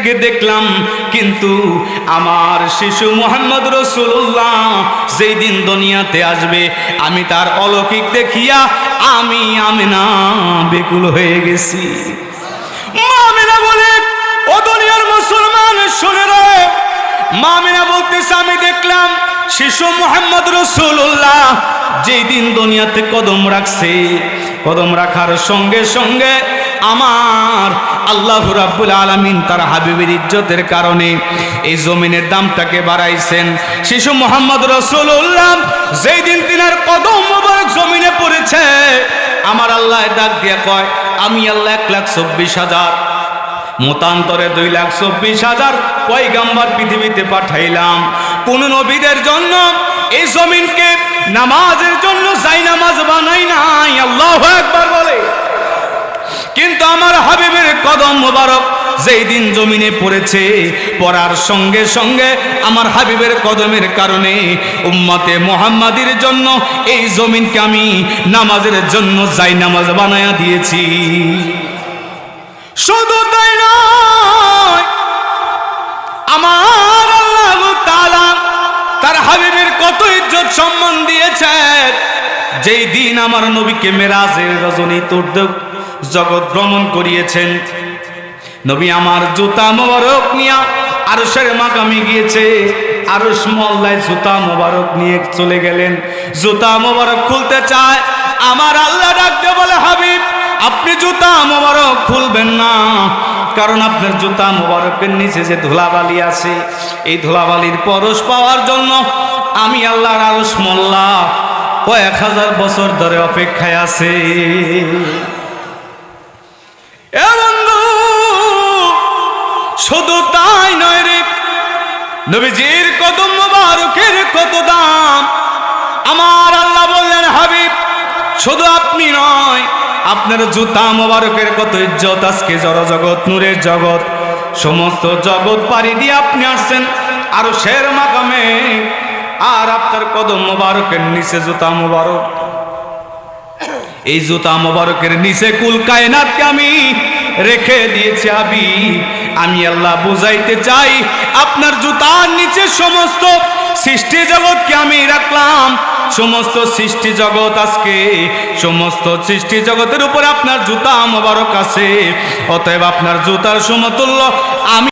ব্যক্তিকে দেখলাম, কিন্তু আমার শিশু মোহাম্মদ রসুল্লাহ যেই দিন দুনিয়াতে আসবে, আমি তার অলৌকিক দেখিয়া আমি আমিনা বেকুল হয়ে গেছি। মামিনা আমি দুনিয়াতে কদম রাখছে। কদম রাখার সঙ্গে সঙ্গে আমার আল্লাহ রাব্বুল আলামিন তার হাবিবের ইজ্জতের কারণে এই জমিনের দামটাকে বাড়াইছেন। শিশু মোহাম্মদ রসুল্লাহ যেই দিন তিনার কদম মোবারক জমিনে পড়েছে, আমার আল্লাহ ডাক দিয়া কয়, আমি আল্লাহ এক লাখ চব্বিশ হাজার, মতান্তরে দুই লাখ চব্বিশ হাজার পয়গাম্বার পৃথিবীতে পাঠাইলাম। কোন নবীদের জন্য এই জমিনকে নামাজের জন্য যাই নামাজ বানাই নাই, আল্লাহ একবার বলে। কিন্তু আমার হাবিবের কদম মোবারক যেই দিন জমিনে পড়েছে, পড়ার সঙ্গে সঙ্গে আমার হাবিবের কদমের কারণে উম্মতে মোহাম্মাদির জন্য এই জমিনকে আমি নামাজের জন্য যাই নামাজ বানায়া দিয়েছি। শুধু তাই নয়, আমার আল্লাহ তার হাবিবের কত ইজ্জত সম্মান দিয়েছেন। যেই দিন আমার নবীকে মেরাজের রজনী তুর্দ জগৎ ভ্রমণ করিয়েছেন। নবী আমার জুতা মোবারক নিয়া আরশের মাকামে গিয়েছে। আরশ মহল্লায় জুতা মোবারক নিয়ে চলে গেলেন। জুতা মোবারক খুলতে চায়। আমার আল্লাহ ডাকতে বলে, হাবিব, আপনি জুতা মোবারক খুলবেন না। কারণ আপনার জুতা মোবারকের নিচে যে ধুলাবালি আছে, এই ধুলাবালির পরশ পাওয়ার জন্য আমি আল্লাহর আরশ মোল্লা কয়েক হাজার বছর ধরে অপেক্ষায় আছে। বন্ধু, শুধু তাই নয় রে, নবীজির কদম মোবারকের কত দাম? আমার আল্লাহ বললেন, হাবিব, শুধু আপনি নয়, আপনার জুতা মোবারকের কত ইজ্জত, আজকে জগৎ নূরের জগৎ, সমস্ত জগৎ পাড়ি দিয়ে আপনি আসছেন আরও শের মাকামে, আর আপনার কদম মোবারকের নিচে জুতা মোবারক। এই জুতা মোবারকের নিচে কুল কায়নাতকে আমি রেখে দিয়েছি আবি আমি আল্লাহ বুঝাইতে চাই, আপনার জুতার নিচে সমস্ত সৃষ্টি জগৎকে আমি রাখলাম। সমস্ত সৃষ্টি জগৎ আজকে, সমস্ত সৃষ্টি জগতের উপরে আপনার জুতা মোবারক আছে। অতএব আপনার জুতার সমতুল্য আমি